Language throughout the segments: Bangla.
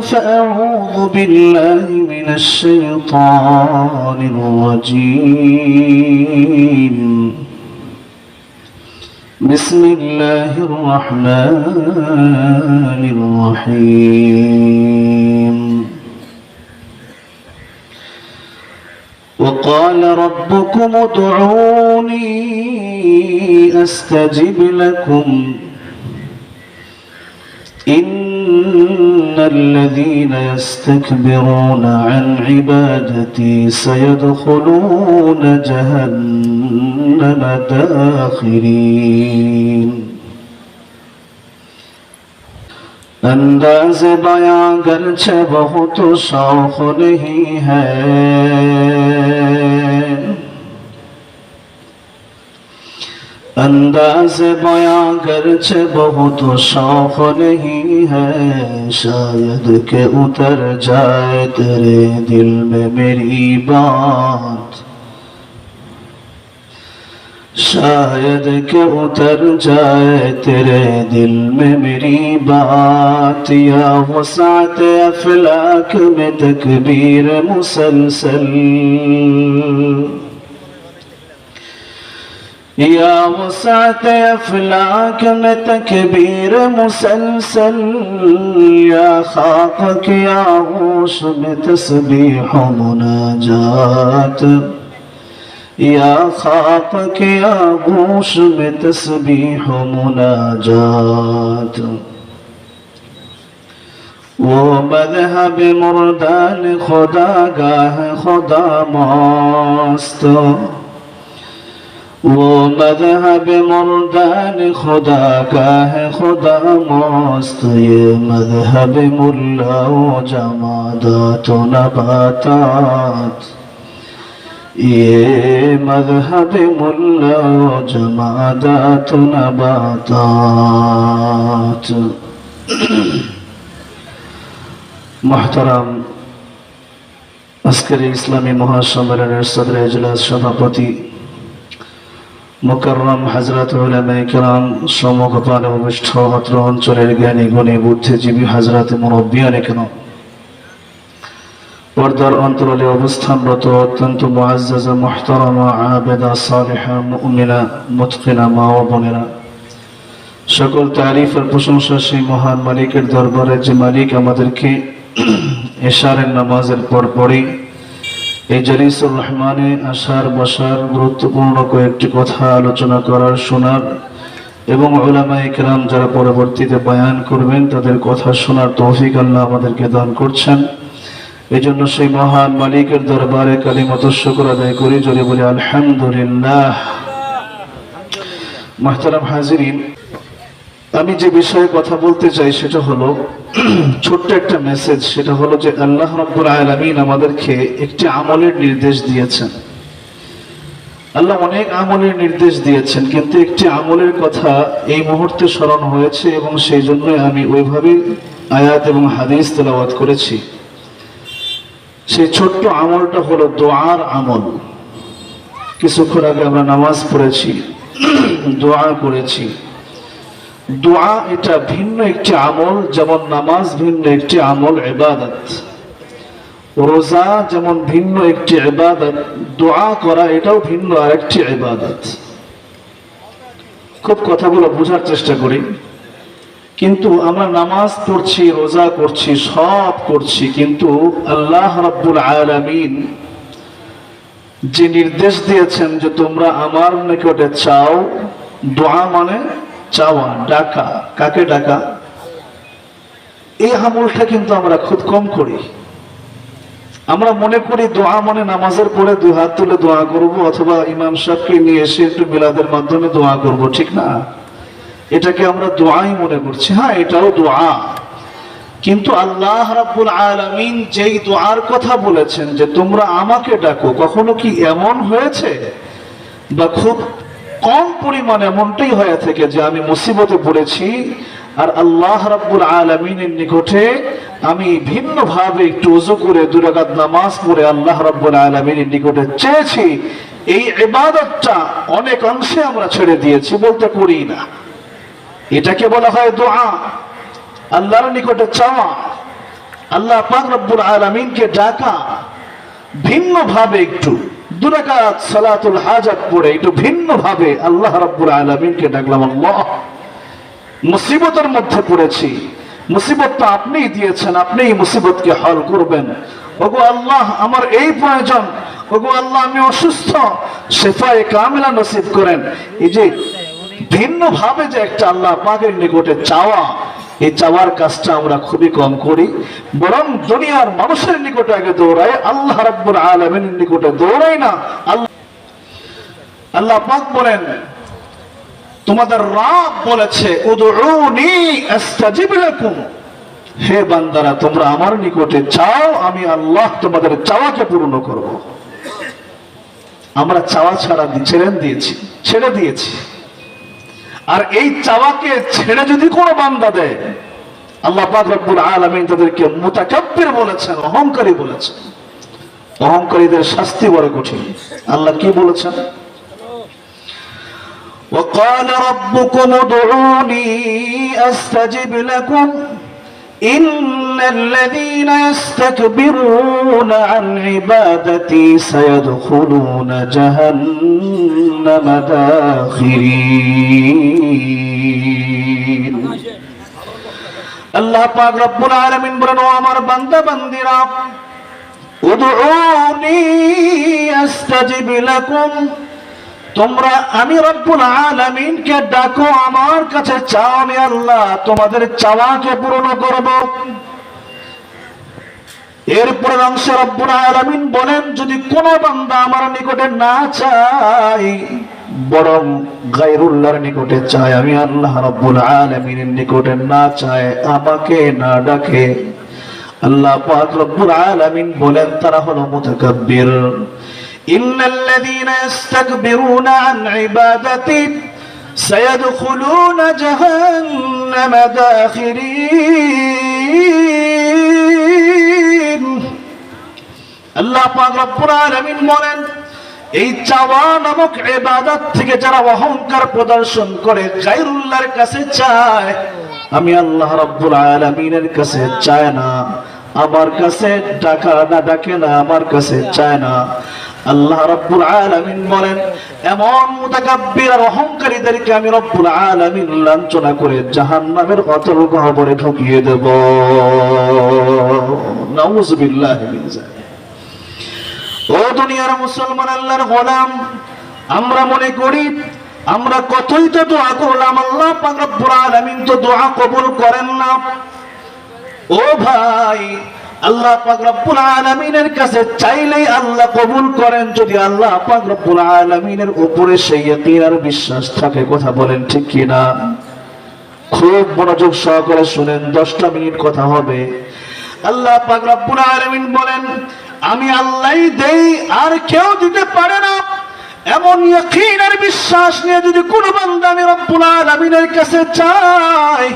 فأعوذ بالله من الشيطان الرجيم. بسم الله الرحمن الرحيم. وقال ربكم ادعوني أستجب لكم. الذين يستكبرون عن عبادتي سيدخلون جهنم داخرين. انداز بیاں گرچہ بہت شوق نہیں ہے انداز بیاں گرچہ بہت شوق نہیں ہے شاید کہ اتر جائے تیرے دل میں میری بات شاید کہ اتر جائے تیرے دل میں میری بات یا وسعت افلاک میں تکبیر مسلسل يا وسعت أفلاك بتكبير مسلسل يا خاطك يا عوش بتسبيح مناجات يا خاطك يا عوش بتسبيح مناجات وہ مذہب مردان خدا گاہ خدا ماست وہ مذہب مردان خدا کا ہے خدا مست یہ مذہب ملا جمادات و نباتات یہ مذہب ملا جمادات و نباتات محترم আজকের ইসলামী মহাসম্মেলনের সদর এজলাস সভাপতি মোকাররম হাজরত কেরাম সম্মুখপান উপবিষ্ট অত্র অঞ্চলের জ্ঞানী, গুণী, বুদ্ধিজীবী হাজরত মুরব্বিয়ানে কেন? পর্দার অন্তরালে অবস্থানরত অত্যন্ত মুআজ্জাজা, মুহতারামা, আবেদা, সালেহা, মুমিনা, মুতকিনা মা ও বোনেরা। সকল তারিফ আর প্রশংসা সেই মহান মালিকের দরবারে যে মালিক আমাদেরকে এশারের নামাজের পর পরই এই জালিসুর রহমানে আসার বসার গুরুত্বপূর্ণ কয়েকটি কথা আলোচনা করার শোনার এবং ওলামা ইকরাম যারা পরবর্তীতে বয়ান করবেন, তাদের কথা শোনার তৌফিক আল্লাহ আমাদেরকে দান করছেন। এই জন্য সেই মহান মালিকের দরবারে কালিমত শুকর আদায় করি, জোরে বলি, আলহামদুলিল্লাহ। মাহতারাম হাজিরিন আমি যে বিষয়ে কথা বলতে চাই সেটা হলো, ছোট্ট একটা মেসেজ সেটা হলো যে আল্লাহ রব্বুল আলামিন আমাদেরকে একটি আমলের নির্দেশ দিয়েছেন। আল্লাহ অনেক আমলের নির্দেশ দিয়েছেন, কিন্তু একটি আমলের কথা এই মুহূর্তে স্মরণ হয়েছে এবং সেই জন্য আমি ওইভাবে আয়াত এবং হাদিস তেলাওয়াত করেছি। সেই ছোট্ট আমলটা হলো দোয়ার আমল। কিছুক্ষণ আগে আমরা নামাজ পড়েছি, দোয়া করেছি। দোয়া এটা ভিন্ন একটি আমল, যেমন নামাজ ভিন্ন একটি আমল এবাদত রোজা যেমন ভিন্ন একটি এবাদত দোয়া করা এটাও ভিন্ন আরেকটি এবাদত খুব কথাগুলো বোঝার চেষ্টা করি। কিন্তু আমরা নামাজ পড়ছি, রোজা করছি, সব করছি, কিন্তু আল্লাহ রাব্বুল আলামিন যে নির্দেশ দিয়েছেন যে তোমরা আমার নিকটে চাও, দোয়া মানে চাওয়া, ডাকা, কাকে ডাকা? এই আমলটা কিন্তু আমরা খুব কম করি। আমরা মনে করি দোয়া মানে নামাজের পরে দুই হাত তুলে দোয়া করব অথবা ইমাম সাহেবকে নিয়ে এসে একটু মিলাদের মাধ্যমে দোয়া করব, ঠিক না? এটাকে আমরা দোয়াই মনে করছি। হ্যাঁ এটাও দোয়া। কিন্তু আল্লাহ রাব্বুল আলামিন যেই দোয়ার কথা বলেছেন যে তোমরা আমাকে ডাকো, কখনো কি এমন হয়েছে? বা খুব কম পরিমাণ এমনটাই হয়ে থাকে যে আমি মুসিবতে পড়েছি, আর আল্লাহ রাব্বুল আলামিনের নিকটে আমি ভিন্ন ভাবে একটু উজু করে দুরাকাত নামাজ পড়ে আল্লাহ রাব্বুল আলামিনের নিকটে চেয়েছি। এই ইবাদতটা অনেক অংশে আমরা ছেড়ে দিয়েছি, বলতে করি না। এটাকে বলা হয় দোয়া। আল্লাহর নিকটে চাওয়া। আল্লাহ পাক রব্বুল আলমিনকে ডাকা। ভিন্ন ভাবে একটু দিয়েছেন, আপনিই মুসিবতকে হল করবেন। ওগো আল্লাহ, আমার এই প্রয়োজন। ওগো আল্লাহ, আমি অসুস্থ। শেফায়ে কামিলা নসিব করেন। এই যে ভিন্ন ভাবে যে একটা আল্লাহ পাকের নিকটে চাওয়া এই চাওয়ার কাজটা আমরা খুবই কম করি। বরং দুনিয়ার মানুষের নিকটে আগে দৌড়াই, আল্লাহ রাব্বুল আলামিনের নিকটে দৌড়াই না, আল্লাহ আল্লাহ পাক বলেন, তোমাদের রাব বলেছে, উদউনি আস্তাজিব লাকুম। হে বান্দারা, তোমরা আমার নিকটে চাও আমি আল্লাহ তোমাদের চাওয়াকে পূর্ণ করব। আমরা চাওয়া ছাড়া ছেড়ে দিয়েছি ছেড়ে দিয়েছি। আর এই চাওয়াকে ছেড়ে যদি কোনো বান্দা দেয় আল্লাহ পাক রব্বুল আলামিন তাদেরকে মুতাকাব্বির বলেছেন অহংকারী বলেছেন অহংকারীদের শাস্তি বড় কঠিন আল্লাহ কি বলেছেন وقال ربكم ادعوني استجب لكم ان الذين يستكبرون عن عبادتي سيدخلون جهنم داخرين আল্লাহ পাক রব্বুল আলামিন বলেন ও আমার বান্দা বান্দিরা উদউনি আস্তাজিব লাকুম তোমরা আমি রব্বুল আলামিনকে ডাকো আমার কাছে চাও আমি আল্লাহ তোমাদের চাওয়াকে পূরণ করব এরপরের অংশে রব্বুল আলামিন বলেন, যদি কোনো বান্দা আমার নিকটে না চায়, বরং গাইরুল্লাহর নিকটে চায়, আমি আল্লাহ রব্বুল আলামিনের নিকটে না চায়, আমাকে না ডাকে। আল্লাহ পাক রব্বুল আলামিন বলেন, তারা হলো মুতাকাব্বির। ইন্নাল্লাযীনা ইস্তাকবিরুনা আন ইবাদাতি, সায়াদখুলুনা জাহান্নামা দাখিরিন। আল্লাহ পাক রব্বুল আলামিন বলেন, এই চাওয়া নামক ইবাদত থেকে যারা অহংকার প্রদর্শন করে গায়রুল্লাহর কাছে চায়, আমি আল্লাহ রব্বুল আলামিনের কাছে চায় না, আমার কাছে ডাকা না ডাকে না, আমার কাছে চায় না। আল্লাহ রব্বুল আলামিন বলেন, এমন মুতাকাব্বির আর অহংকারীদেরকে আমি রব্বুল আলামিন লাঞ্ছনা করে জাহান্নামের অতল গহ্বরে ঢুকিয়ে দেব। নাউজুবিল্লাহি মিন যালিক। দুনিয়ার মুসলমান আল্লাহর গোলাম। আমরা মনে করি, আমরা কতই তো দোয়া করলাম, আল্লাহ রব্বুল আলামিন তো দোয়া কবুল করেন না। ও ভাই, আল্লাহ পাক রব্বুল আলামিনের কাছে চাইলেই আল্লাহ কবুল করেন, যদি আল্লাহ পাক রব্বুল আলামিনের উপরে সেই ইয়াকিন আর বিশ্বাস থাকে, কথা বলেন ঠিক কি না খুব মনোযোগ সহকারে শুনেন, দশটা মিনিট কথা হবে। আল্লাহ পাক রব্বুল আলামিন বলেন, আমি আল্লাহই দেই, আর কেউ দিতে পারে না। এমন ইয়াকিন আর বিশ্বাস নিয়ে যদি কোনো বান্দা আমি রব্বুল আলামিনের কাছে চাই,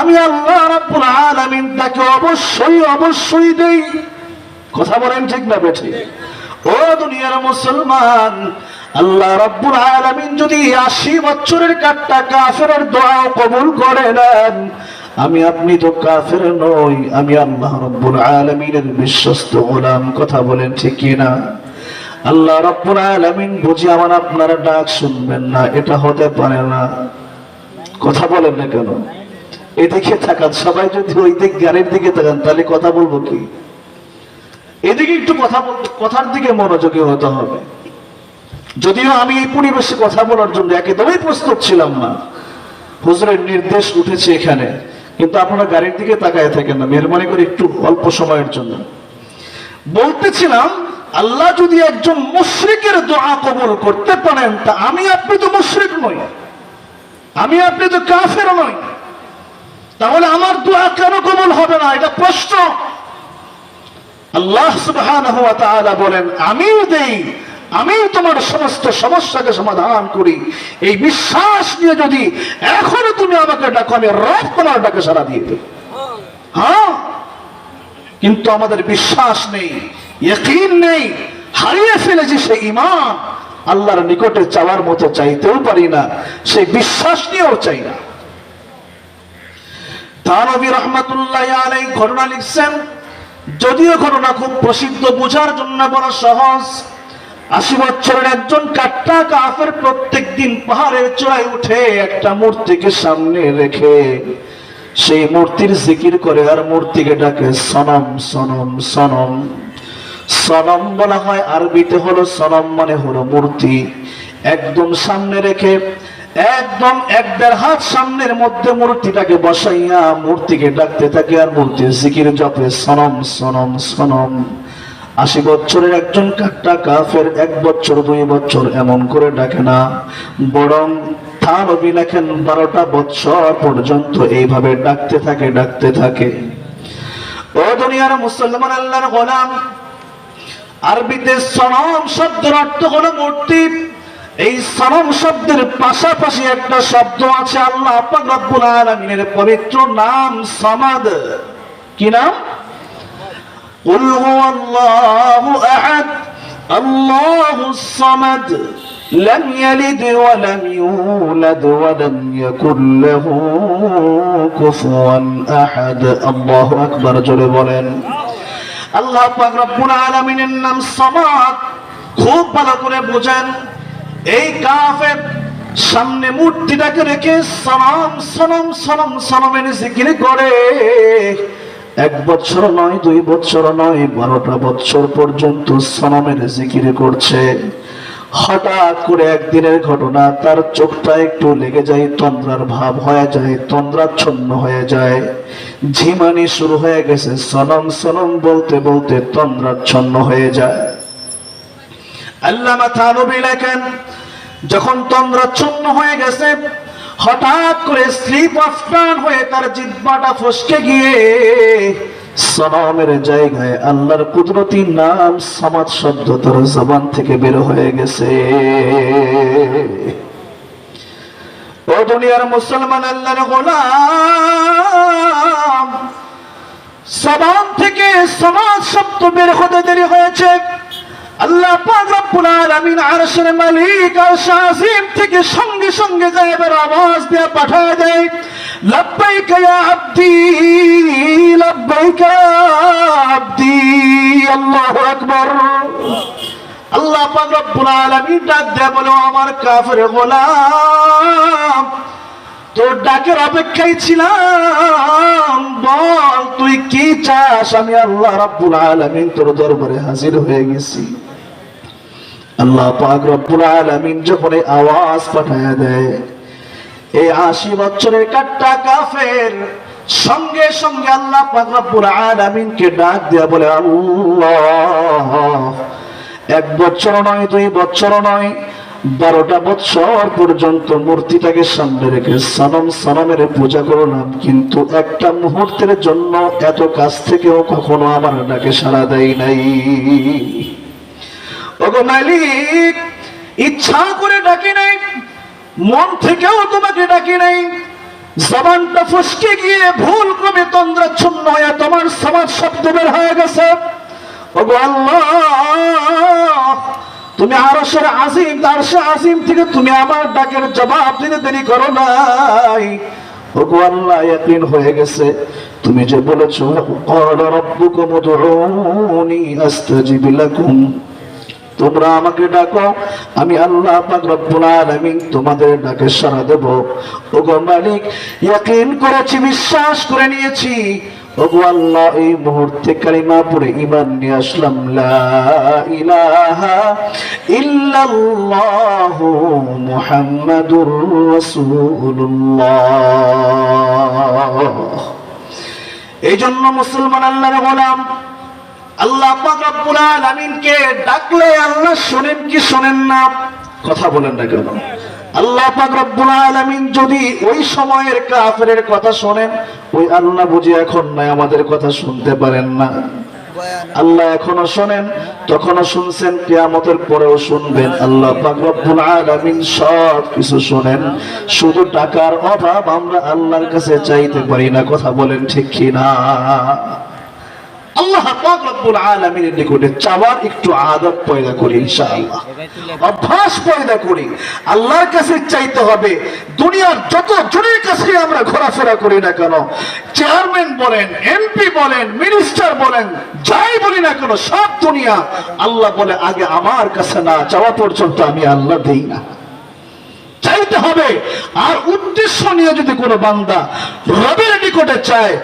আমি আল্লাহ রব্বুল আলামিন তাকে অবশ্যই অবশ্যই দেই। কথা বলেন ঠিক না বেঠি? ও দুনিয়ার মুসলমান, আল্লাহ রব্বুল আলামিন যদি আশি বছরের কাটটা কাফেরের দোয়া কবুল করে নেন আমি আপনি তো কাফের নই, আমি আল্লাহ রব্বুল আলামিনের বিশ্বস্ত গোলাম, কথা বলেন ঠিক না আল্লাহ রব্বুল আলামিন বুঝি আমার আপনারা ডাক শুনবেন না, এটা হতে পারে না। কথা বলেন না কেন? এদিকে থাকান, সবাই যদি ওই দিক গাড়ির দিকে তাকান তাহলে কথা বলব কি? এদিকে একটু কথা কথার দিকে মনোযোগী হতে হবে। যদিও আমি এই পরিবেশে কথা বলার জন্য একেবারেই প্রস্তুত ছিলাম না। হুজুরের নির্দেশ উঠেছে এখানে। কিন্তু আপনারা গাড়ির দিকে তাকায় থাকেন না। মেহরবানি করে একটু অল্প সময়ের জন্য। বলতেছিলাম, আল্লাহ যদি একজন মুশরিকের দোয়া কবুল করতে পারেন, তা আমি আপনি তো মুশরিক নই। আমি আপনি তো কাফের নই। তাহলে আমার দোয়া কেন কবুল হবে না? এটা প্রশ্ন। আল্লাহ সুবহানাহু ওয়া তাআলা বলেন, আমিও দেই আমি তোমার সমস্ত সমস্যাকে সমাধান করি। এই বিশ্বাস নিয়ে যদি এখনও তুমি আমাকে ডাকো, আমি রব তোমার ডাকে সারা দিয়ে দেব। হ্যাঁ? কিন্তু আমাদের বিশ্বাস নেই, ইয়কিন নেই, হারিয়ে ফেলেছি সে ইমান আল্লাহর নিকটে চাওয়ার মতো চাইতেও পারি না, সেই বিশ্বাস নিয়েও চাই না। তানবী রহমতুল্লাহ আলাই ঘটনা লিখছেন, যদিও ঘটনা খুব প্রসিদ্ধ, বোঝার জন্য বড় সহজ। আশি বছরের একজন কাট্টা কাফের প্রত্যেক দিন পাহাড়ের চূড়ায় উঠে একটা মূর্তিকে সামনে রেখে সেই মূর্তির জিকির করে আর মূর্তিকে ডাকে, সনম সনম সনম। সনম বলা হয় আরবিতে হলো সনম মানে হলো মূর্তি। একদম সামনে রেখে, একদম এক দেড় হাত সামনের মধ্যে মূর্তিটাকে বসাইয়া মূর্তিকে ডাকতে থাকে আর মূর্তির জিকির জপে, সনম সনম সনম। আশি বছরের একজন কাট্টা কাফের এক বছর, দুই বছর এমন করে ডাকে না। বরং তার নবী লেখেন, বারোটা বছর পর্যন্ত এইভাবে ডাকতে থাকে ডাকতে থাকে। ও দুনিয়ার মুসলমান আল্লাহর গোলাম, আরবিতে সনম শব্দের অর্থ হলো মূর্তি। এই সনম শব্দের পাশাপাশি একটা শব্দ আছে, আল্লাহ পাক রব্বুল আলামিনের পবিত্র নাম সামাদ। কি নাম? قل هو الله أحد الله الصمد لم يلد ولم يولد ولم يكن له كفوا أحد الله أكبر জোরে বলেন আল্লাহ পাক রব্বুল আলামিনের নাম সামাদ খুব ভালো করে বোঝেন এই কাফের সামনে মূর্তিটাকে রেখে সালাম সালাম সালাম সালামের জিকির করে এক বছর নয়, দুই বছর নয়, বারোটা বছর পর্যন্ত সালামের জিকির করছে। হঠাৎ করে একদিনের ঘটনা, তার চোখটা একটু লেগে যায়, তন্দ্রার ভাব হয়ে যায়, তন্দ্রাচ্ছন্ন হয়ে যায়। ঝিমানি শুরু হয়ে গেছে, সনম সনম বলতে বলতে তন্দ্রাচ্ছন্ন হয়ে যায়। আল্লামা থানবী লেখেন, যখন তন্দ্রাচ্ছন্ন হয়ে গেছে হঠাৎ করে স্লিপ অফ টান হয়ে তার জিব্বাটা ফসকে গিয়ে সনমের জায়গায় আল্লাহর কুদরতি নাম সমাজ শব্দ তার জবান থেকে বের হয়ে গেছে। ও দুনিয়ার মুসলমান আল্লাহর গোলাম, জবান থেকে সমাজ শব্দ বের হতে দেরি হয়েছে। আল্লাহ পাক রব্বুল আরশের মালিক আরশ আজিম থেকে সঙ্গে সঙ্গে গায়েবের আওয়াজ দিয়ে পাঠায় দেয়, লব্বাইক ইয়া আব্দি, লব্বাইক আব্দি, আল্লাহু আকবার। আল্লাহ পাক রব্বুল আলামিন ডাক দেয় বলো আমার কাফের গোলাম, তোর ডাকের অপেক্ষায় ছিলাম, বল তুই কি চাস? আমি আল্লাহ রাব্বুল আলামিন তোর দরবারে হাজির হয়ে গেছি। আল্লাহ পাক রব্বুল আলামিন যখন আওয়াজ পাঠায় দেয়, এই আশি বছরের কাট্টা কাফের, সঙ্গে সঙ্গে আল্লাহ পাক রব্বুল আলামিনকে ডাক দেয়া বলে, আল্লাহ, এক বছর নয়, দুই বছর নয়, বারোটা বছর পর্যন্ত মূর্তিটাকে সামনে রেখে সনম সনমের পূজা করলাম, কিন্তু একটা মুহূর্তের জন্য এত কাছ থেকেও কখনো আমার ডাকে সাড়া দেয় নাই। ওগো মালিক, ইচ্ছা করে ডাকি নাই, মন থেকেও তোমাকে ডাকি নাই। জবানটা ফসকে গিয়ে ভুল ক্রমে তন্দ্রাচ্ছন্ন হয়ে তোমার সমাজ শব্দ বের হয়ে গেছে। ওগো আল্লাহ, তুমি আরশের আজিম, আরশে আজিম থেকে তুমি আমার ডাকের জবাব দিতে দেরি করো নাই। ওগো আল্লাহ হয়ে গেছে। তুমি যে বলেছ ক্বালা উদউনি আস্তাজিব তোমরা আমাকে ডাকো, আমি আল্লাহ তোমাদের ডাকে সাড়া দেব। ওগো মালিক, ইয়াকিন করেছি, বিশ্বাস করে নিয়েছি। ওগো আল্লাহ, এই মুহূর্তে কালিমা পড়ে নিয়ে আসলাম। ইলাহা মুহাম্মাদুর রাসূলুল্লাহ। এই জন্য মুসলমান আল্লাহর গোলাম আল্লাহ রব্বুল আলামিনকে ডাকলে আল্লাহ শুনেন কি শুনেন না? কথা বলেন না কেন? আল্লাহ পাক রব্বুল আলামিন যদি ওই সময়ের কাফেরের কথা শোনেন, ওই আল্লাহ বুঝি এখন নাই আমাদের কথা শুনতে পারেন না। আল্লাহ এখনও শোনেন, তখনও শুনছেন, কেয়ামতের পরেও শুনবেন। আল্লাহ পাক রব্বুল আলামিন সব কিছু শোনেন। শুধু টাকার অভাব আমরা আল্লাহর কাছে চাইতে পারি না, কথা বলেন ঠিক কি না আল্লাহ পাক রব্বুল আলামিনের নিকটে চাওয়ার একটু আদত পয়দা করি ইনশাআল্লাহ। অভ্যাস পয়দা করি। আল্লাহর কাছে চাইতে হবে, দুনিয়ার যত জনের কাছে আমরা ঘোরাফেরা করি না কেন, চেয়ারম্যান বলেন, এমপি বলেন, মিনিস্টার বলেন, যাই বলি না কেন, সব দুনিয়া আল্লাহ বলে, আগে আমার কাছে না চাওয়া পর্যন্ত আমি আল্লাহ দেই না। চাইতে হবে, আর উদ্দেশ্য নিয়ে যদি কোনো বান্দা রবের নিকটে চায়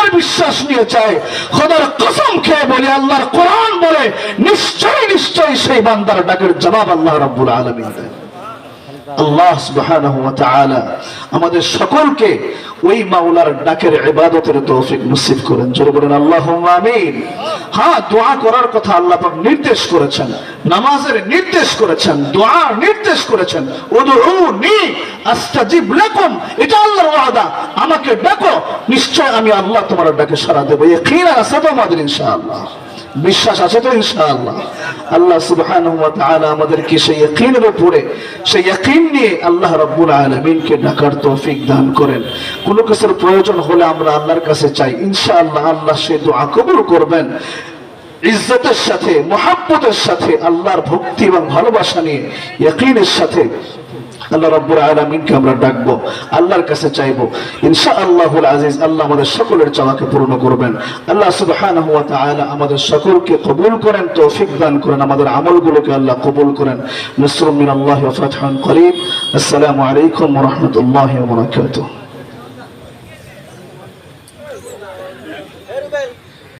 আর বিশ্বাস নিয়ে চায়, খোদার কসম খেয়ে বলে, আল্লাহর কোরআন বলে নিশ্চয় নিশ্চয় সেই বান্দার ডাকের জবাব আল্লাহ রব্বুল আলমী দেন। আল্লাহ সুবহানাহু ওয়া তাআলা আমাদের সকলকে ওই মাওলার ডাকের ইবাদতের তৌফিক নসিব করেন। জোরে বলেন, আল্লাহুম্মা আমিন। হ্যাঁ দোয়া করার কথা আল্লাহ পাক নির্দেশ করেছেন, নামাজের নির্দেশ করেছেন, দোয়ার নির্দেশ করেছেন। উদউনি, আস্তাজিব লাকুম, এটা আল্লাহর ওয়াদা। আমাকে ডাকো, নিশ্চয় আমি আল্লাহ তোমার ডাকে সাড়া দেব। ইয়াকিন আছে তো আমাদের ইনশাআল্লাহ। বিশ্বাস আছে তো ইনশাআল্লাহ? আল্লাহ তাআলা আমাদেরকে সেই ইয়াকিনের উপরে, সেই ইয়াকিন নিয়ে আল্লাহ রাব্বুল আলামিনকে ডাকার তৌফিক দান করেন। কোনো কিছুর প্রয়োজন হলে আমরা আল্লাহর কাছে চাই। ইনশাআল্লাহ আল্লাহ সেই দোয়া কবুল করবেন। ইজ্জতের সাথে, মোহাব্বতের সাথে, আল্লাহর ভক্তি এবং ভালোবাসা নিয়ে, ইয়াকিনের সাথে আল্লাহ রব্বুর আলমিনকে আমরা ডাকবো, আল্লাহর কাছে চাইব। ইনশাআল্লাহুল আজিজ, আল্লাহ আমাদের সকলের চাওয়াকে পূর্ণ করবেন। আল্লাহ সুবহান আমাদের সকলকে কবুল করেন, তৌফিক দান করেন, আমাদের আমলগুলোকে আল্লাহ কবুল করেন। নসরুম মিনাল্লাহি ওয়া ফাতহুন করিব আসসালামু আলাইকুম রাহমাতুল্লাহি বারাকাতুহু।